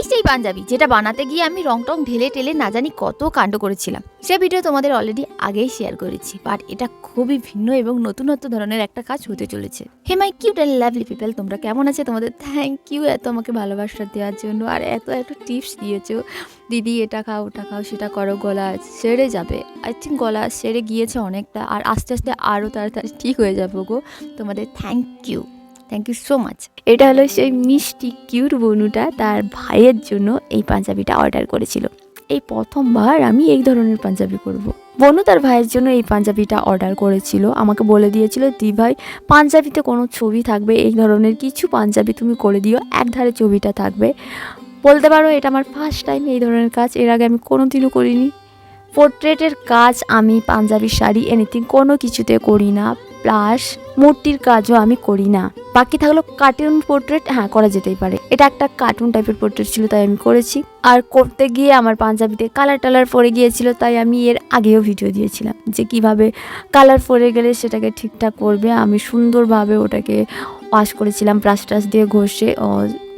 এই সেই পাঞ্জাবি, যেটা বানাতে গিয়ে আমি রং টং ঢেলে টেলে না জানি কত কাণ্ড করেছিলাম। সে ভিডিও তোমাদের অলরেডি আগেই শেয়ার করেছি বাট এটা খুবই ভিন্ন এবং নতুনত্ব ধরনের একটা কাজ হতে চলেছে। Hey my cute and lovely people তোমরা কেমন আছে? তোমাদের থ্যাংক ইউ এত আমাকে ভালোবাসা দেওয়ার জন্য, আর এত এত টিপস দিয়েছ। দিদি, এটা খাও, ওটা খাও, সেটা করো, গলা সেরে যাবে। আই থিঙ্ক গলা সেরে গিয়েছে অনেকটা, আর আস্তে আস্তে আরও তাড়াতাড়ি ঠিক হয়ে যাব গো। তোমাদের thank you thank you so much এটা হলো সেই মিষ্টি কিউট বনুটা তার ভাইয়ের জন্য এই পাঞ্জাবিটা অর্ডার করেছিল। এই প্রথমবার আমি এই ধরনের পাঞ্জাবি করব। বনু তার ভাইয়ের জন্য এই পাঞ্জাবিটা অর্ডার করেছিল। আমাকে বলে দিয়েছিল, দি ভাই, পাঞ্জাবিতে কোনো ছবি থাকবে, এই ধরনের কিছু পাঞ্জাবি তুমি করে দিও এক ধারে ছবিটা থাকবে। বলতে পারো এটা আমার ফার্স্ট টাইম এই ধরনের কাজ, এর আগে আমি কোনোদিনও করিনি। পোর্ট্রেটের কাজ আমি, পাঞ্জাবি, শাড়ি এনিথিং কোনো কিছুতে করি না। প্লাস মূর্তির কাজও আমি করি না। বাকি থাকল কার্টুন পোর্ট্রেট হ্যাঁ করা যেতেই পারে। এটা একটা কার্টুন টাইপের পোর্ট্রেট ছিল, তাই আমি করেছি। আর করতে গিয়ে আমার পাঞ্জাবিতে কালার টালার পরে গিয়েছিল, তাই আমি এর আগেও ভিডিও দিয়েছিলাম যে কীভাবে কালার পরে গেলে সেটাকে ঠিকঠাক করবে। আমি সুন্দরভাবে ওটাকে ওয়াশ করেছিলাম ব্রাশ টাশ দিয়ে ঘষে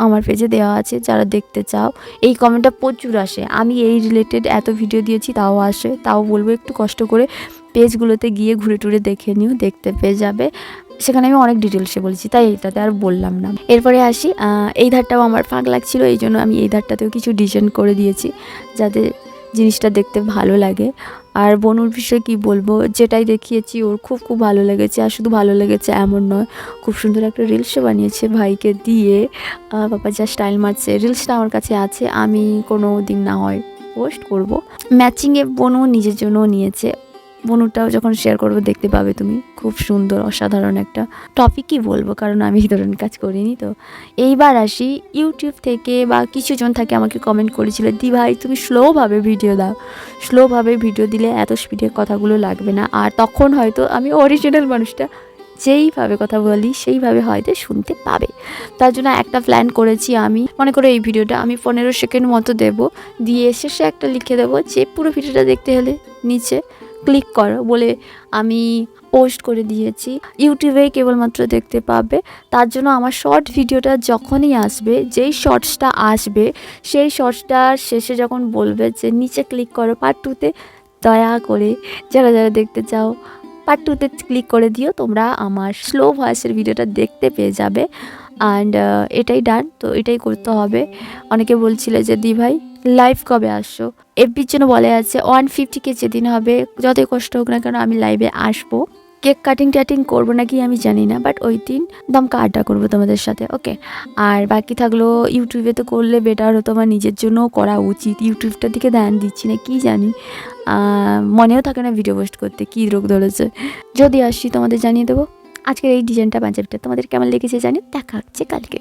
আমার পেজে দেওয়া আছে, যারা দেখতে চাও। এই কমেন্টটা প্রচুর আসে। আমি এই রিলেটেড এত ভিডিও দিয়েছি, তাও আসে, তাও বলব একটু কষ্ট করে পেজগুলোতে গিয়ে ঘুরে টুরে দেখে নিও, দেখতে পেয়ে যাবে। সেখানে আমি অনেক ডিটেলসে বলেছি, তাই এটাতে আর বললাম না। এরপরে আসি এই ধারটাও আমার ফাঁক লাগছিল, এই জন্য আমি এই ধারটাতেও কিছু ডিজাইন করে দিয়েছি, যাতে জিনিসটা দেখতে ভালো লাগে। আর বনুর বিষয়ে কি বলব, যেটাই দেখিয়েছি, ওর খুব খুব ভালো লেগেছে, আর শুধু ভালো লেগেছে এমন নয়, খুব সুন্দর একটা রিলসও বানিয়েছে ভাইকে দিয়ে। বাবা যা স্টাইল মারছে রিলসটা আমার কাছে আছে, আমি কোনো দিন না হয় পোস্ট করব। ম্যাচিংয়ে বনু নিজের জন্যও নিয়েছে বনুটাও যখন শেয়ার করব, দেখতে পাবে তুমি। খুব সুন্দর, অসাধারণ একটা টপিকই বলব, কারণ আমি এই ধরনের কাজ করিনি। তো এইবার আসি ইউটিউব থেকে বা কিছু জন থাকে আমাকে কমেন্ট করেছিল, দি ভাই, তুমি স্লোভাবে ভিডিও দাও। স্লোভাবে ভিডিও দিলে এত স্পিডে কথাগুলো লাগবে না। আর তখন হয়তো আমি অরিজিনাল মানুষটা, যেইভাবে কথা বলি, সেইভাবে হয়তো শুনতে পাবে। তার জন্য একটা প্ল্যান করেছি আমি। মনে করো এই ভিডিওটা আমি পনেরো সেকেন্ড মতো দেব। দিয়ে শেষে একটা লিখে দেবো যে, পুরো ভিডিওটা দেখতে হলে নিচে ক্লিক করো বলে আমি পোস্ট করে দিয়েছি। ইউটিউবে কেবলমাত্র দেখতে পাবে। তার জন্য আমার শর্ট ভিডিওটা যখনই আসবে, যেই শর্টসটা আসবে, সেই শর্টসটার শেষে যখন বলবে যে নিচে ক্লিক করো পার্ট টুতে দয়া করে যারা যারা দেখতে চাও পার্ট টুতে ক্লিক করে দিও, তোমরা আমার স্লো ভয়েসের ভিডিওটা দেখতে পেয়ে যাবে। অ্যান্ড এটাই ডান তো এটাই করতে হবে। অনেকে বলছিল যে, দি ভাই লাইভ কবে আসছো? এফবির জন্য বলে আছে ওয়ান ফিফটিকে যেদিন হবে, যতই কষ্ট হোক না কেন আমি লাইভে আসব। কেক কাটিং টাটিং করব নাকি আমি জানি না বাট ওই দিন দমকা আড্ডা করব তোমাদের সাথে ওকে আর বাকি থাকল ইউটিউবে তো করলে বেটার হতো, আমার নিজের জন্যও করা উচিত। ইউটিউবটার দিকে ধ্যান দিচ্ছি না, কি জানি? মনেও থাকে না ভিডিও পোস্ট করতে, কী রোগ ধরেছে। যদি আসি তোমাদের জানিয়ে দেবো। আজকের এই ডিজাইনটা পাঞ্জাবিটা তোমাদের কেমন লেগেছে জানি, দেখা হচ্ছে কালকে।